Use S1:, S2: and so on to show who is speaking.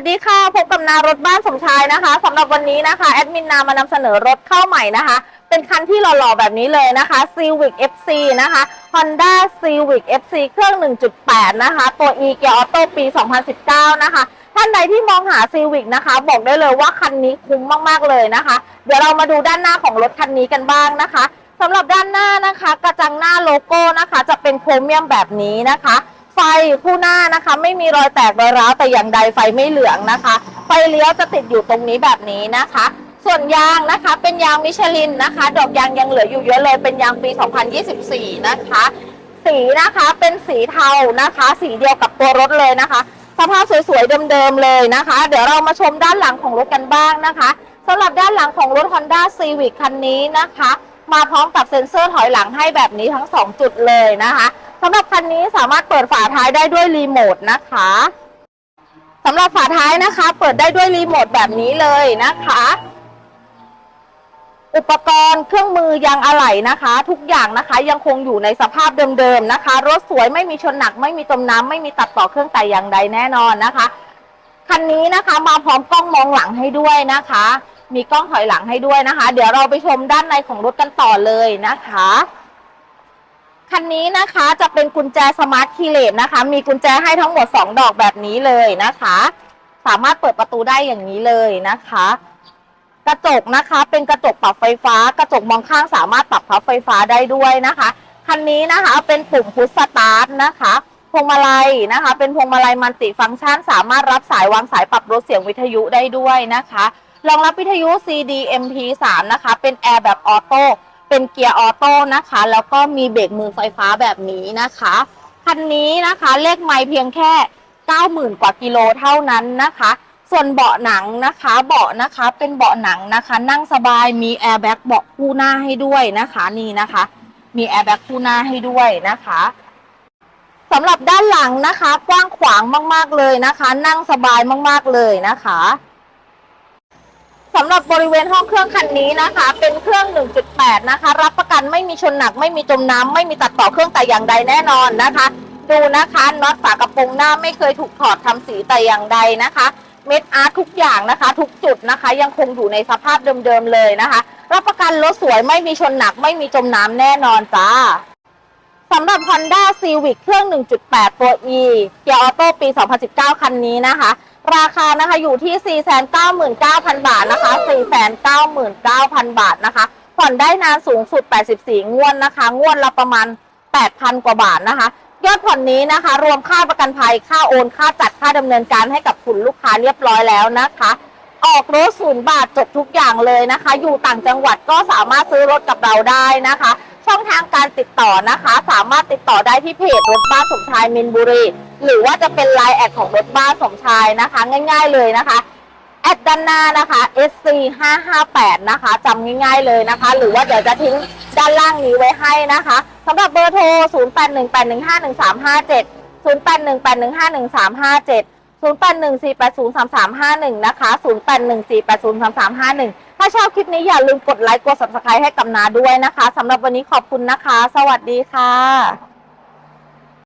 S1: สดีค่ะ พบกับนารถบ้านสมชายนะคะสำหรับวันนี้นะคะแอดมินนามานำเสนอรถเข้าใหม่นะคะ เป็นคันที่หล่อๆแบบนี้เลยนะคะ Civic FC นะคะ Honda Civic FC เครื่อง 1.8 นะคะ ตัว e Gear Auto ปี 2019 นะคะ ท่านใดที่มองหา Civic นะคะ บอกได้เลยว่าคันนี้คุ้มมากๆเลยนะคะ เดี๋ยวเรามาดูด้านหน้าของรถคันนี้กันบ้างนะคะสำหรับด้านหน้านะคะ กระจังหน้าโลโก้นะคะ จะเป็นโครเมียมแบบนี้นะคะ ไฟคู่หน้านะคะ ไม่มีรอยแตกรอยร้าวแต่อย่างใดไฟไม่เหลืองนะคะ ไฟเลี้ยวจะติดอยู่ตรงนี้แบบนี้นะคะ ส่วนยางนะคะเป็นยางมิชลินนะคะ ดอกยางยังเหลืออยู่เยอะเลยเป็นยางปี 2024 นะคะ สีนะคะเป็นสีเทานะคะ สีเดียวกับตัวรถเลยนะคะสภาพสวยๆเดิมๆเลยนะคะ เดี๋ยวเรามาชมด้านหลังของรถกันบ้างนะคะสำหรับด้านหลังของรถ Honda Civic คันนี้นะคะ มาพร้อมกับเซ็นเซอร์ถอยหลังให้แบบนี้ทั้ง 2 จุดเลยนะคะ สำหรับคันนี้สามารถเปิดฝาท้ายได้ด้วยรีโมทนะคะสำหรับฝาท้ายนะคะ เปิดได้ด้วยรีโมทแบบนี้เลยนะคะ อุปกรณ์เครื่องมือยางอะไหล่นะคะ ทุกอย่างนะคะยังคงอยู่ในสภาพเดิมๆนะคะ รถสวยไม่มีชนหนัก ไม่มีจมน้ำไม่มีตัดต่อเครื่องแต่อย่างใดแน่นอนนะคะคันนี้นะคะมาพร้อมกล้องมองหลังให้ด้วยนะคะ มีกล้องถอยหลังให้ด้วยนะคะ เดี๋ยวเราไปชมด้านในของรถกันต่อเลยนะคะ คันนี้นะคะจะเป็นกุญแจสมาร์ทคีเลสนะคะ มีกุญแจให้ทั้งหมด 2 ดอกแบบนี้เลยนะคะ สามารถเปิดประตูได้อย่างนี้เลยนะคะ กระจกนะคะเป็นกระจกปรับไฟฟ้า กระจกมองข้างสามารถปรับพับไฟฟ้าได้ด้วยนะคะคันนี้นะคะเป็นปุ่มพุชสตาร์ทนะคะพวงมาลัยนะคะ เป็นพวงมาลัยมัลติฟังก์ชัน สามารถรับสายวางสายปรับลดเสียงวิทยุได้ด้วยนะคะรองรับวิทยุ CD MP3 นะคะ เป็นแอร์แบบออโต้ เป็นเกียร์ออโต้นะคะ แล้วก็มีเบรกมือไฟฟ้าแบบนี้นะคะ คันนี้นะคะเลขไมล์เพียงแค่ 90,000 กว่ากิโลเท่านั้นนะคะ ส่วนเบาะหนังนะคะ เบาะนะคะเป็นเบาะหนังนะคะ นั่งสบายมีแอร์แบ็กเบาะคู่หน้าให้ด้วยนะคะนี่นะคะ มีแอร์แบ็กคู่หน้าให้ด้วยนะคะสำหรับด้านหลังนะคะ กว้างขวางมาก ๆ เลยนะคะ นั่งสบายมาก ๆ เลยนะคะ สำหรับบริเวณห้องเครื่องคันนี้นะคะ เป็นเครื่อง 1.8 นะคะ รับประกันไม่มีชนหนักไม่มีจมน้ำไม่มีตัดต่อเครื่องแต่อย่างใดแน่นอนนะคะ ดูนะคะน็อตฝากระโปรงหน้าไม่เคยถูกถอดทำสีแต่อย่างใดนะคะ เม็ดอาร์ตทุกอย่างนะคะ ทุกจุดนะคะ ยังคงอยู่ในสภาพเดิมๆเลยนะคะ รับประกันรถสวยไม่มีชนหนัก ไม่มีจมน้ำแน่นอนจ้าสำหรับ Honda Civic เครื่อง 1.8 ตัว E เกียร์ออโต้ปี 2019 คันนี้นะคะ ราคานะคะอยู่ที่ 499,000 บาทนะคะ 499,000 บาทนะคะ ผ่อนได้นานสูงสุด 84 งวดนะคะ งวดละประมาณ 8,000 กว่าบาทนะคะ ยอดผ่อนนี้นะคะ รวมค่าประกันภัย ค่าโอน ค่าจัด ค่าดำเนินการให้กับคุณลูกค้าเรียบร้อยแล้วนะคะ ออกรถศูนย์บาทจบทุกอย่างเลยนะคะ อยู่ต่างจังหวัดก็สามารถซื้อรถกับเราได้นะคะ ช่องทางการติดต่อนะคะ สามารถติดต่อได้ที่เพจรถบ้านสมชายมินบุรี หรือว่าจะเป็นไลน์แอดของรถบ้านสมชายนะคะ ง่าย ๆเลยนะคะแอดด้านหน้านะคะ sc 5 5 8นะคะจำง่ายๆเลยนะคะ หรือว่าเดี๋ยวจะทิ้งด้านล่างนี้ไว้ให้นะคะสำหรับเบอร์โทร 0818151357 0818151357 0814803351 นะคะ 0814803351 ถ้าชอบคลิปนี้อย่าลืมกดไลค์ กด subscribe ให้กับนาด้วยนะคะสำหรับวันนี้ขอบคุณนะคะ สวัสดีค่ะ